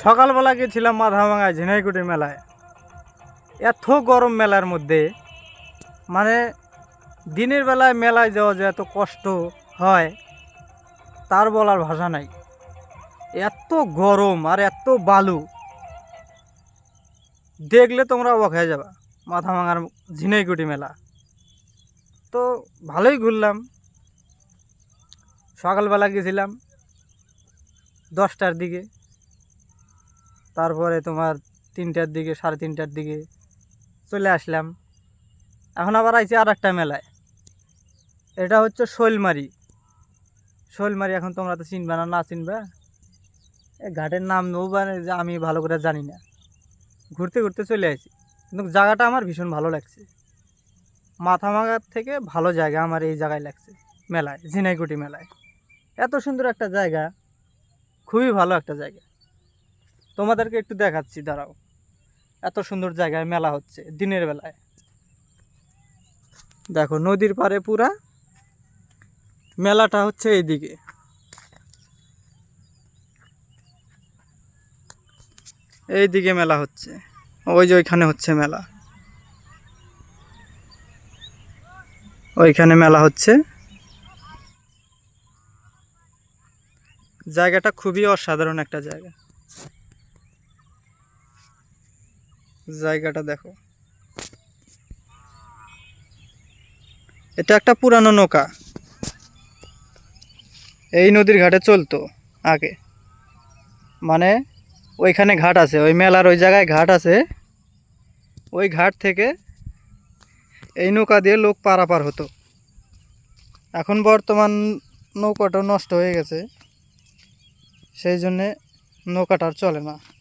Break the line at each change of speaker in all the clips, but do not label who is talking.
সকালবেলা গেছিলাম মাথাভাঙায় ঝিনাইকুটি মেলায়। এত গরম মেলার মধ্যে। মানে দিনের বেলায় মেলায় যাওয়া যে এত কষ্ট হয়, তার বলার ভাষা নাই। এত গরম আর এত বালু। দেখলে তোমরা অবাক হয়ে যাবা, মাথাভাঙার ঝিনাইকুটি মেলা। তো ভালোই ঘুরলাম। সকালবেলা গেছিলাম দশটার দিকে। তারপরে তোমার তিনটার দিকে, সাড়ে তিনটার দিকে চলে আসলাম। এখন আবার আইছি আর একটা মেলায়। এটা হচ্ছে শৈলমারি। শৈলমারি এখন তোমরা তো চিনবে না না চিনবে? ঘাটের নাম মানে যে আমি ভালো করে জানি না। ঘুরতে ঘুরতে চলে আসি কিন্তু জায়গাটা আমার ভীষণ ভালো লাগছে। মাথামাগার থেকে ভালো জায়গা আমার এই জায়গায় লাগছে, মেলায়, ঝিনাইকুটি মেলায়। এত সুন্দর একটা জায়গা, খুবই ভালো একটা জায়গা। তোমাদেরকে একটু দেখাচ্ছি, দাঁড়াও। এত সুন্দর জায়গায় মেলা হচ্ছে দিনের বেলায়। দেখো, নদীর পাড়ে পুরা মেলাটা হচ্ছে এইদিকে। এইদিকে মেলা হচ্ছে, ওই যে ওইখানে হচ্ছে মেলা। ওইখানে মেলা হচ্ছে। জায়গাটা খুবই অসাধারণ একটা জায়গা। জায়গাটা দেখো। এটা একটা পুরানো নৌকা। এই নদীর ঘাটে চলতো আগে। মানে ওইখানে ঘাট আছে, ওই মেলার ওই জায়গায় ঘাট আছে। ওই ঘাট থেকে এই নৌকা দিয়ে লোক পারাপার হতো। এখন বর্তমান নৌকাটা নষ্ট হয়ে গেছে। সেই জন্যে নৌকাটা আর চলে না।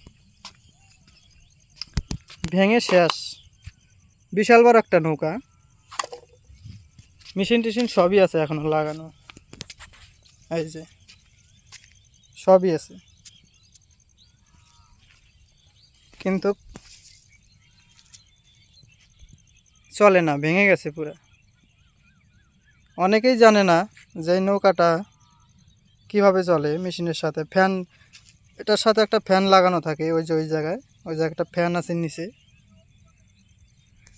ভেঙে শেষ। বিশাল বড় একটা নৌকা। মেশিন টেশিন সবই আছে এখনও লাগানো। এই যে, সবই আছে। কিন্তু চলে না, ভেঙে গেছে পুরো। অনেকেই জানে না যে নৌকাটা কীভাবে চলে মেশিনের সাথে। ফ্যান, এটার সাথে একটা ফ্যান লাগানো থাকে ওই যে ওই জায়গায়। ওই জায়গায় একটা ফ্যান আছে নিচে।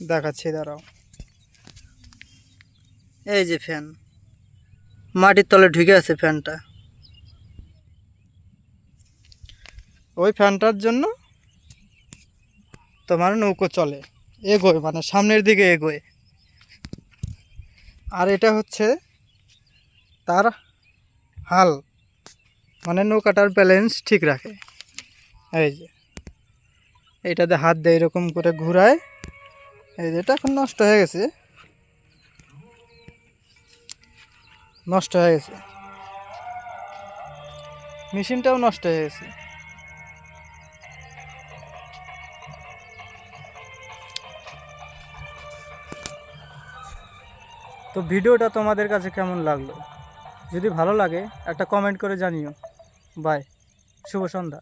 দেখাচ্ছি, দাঁড়াও। এই যে ফ্যান। মাটির তলে ঢুকে আছে ফ্যানটা। ওই ফ্যানটার জন্য তোমার নৌকো চলে। এগোয় মানে সামনের দিকে এগোয়। আর এটা হচ্ছে তার হাল। মানে নৌকাটার ব্যালেন্স ঠিক রাখে। এই যে। এইটাতে হাত দিয়ে এরকম করে ঘুরায়। এই যে এটা এখন নষ্ট হয়ে গেছে। নষ্ট হয়ে গেছে। মেশিনটাও নষ্ট হয়ে গেছে। তো ভিডিওটা তোমাদের কাছে কেমন লাগল? যদি ভালো লাগে, একটা কমেন্ট করে জানিও। বাই শুভ সন্ধ্যা।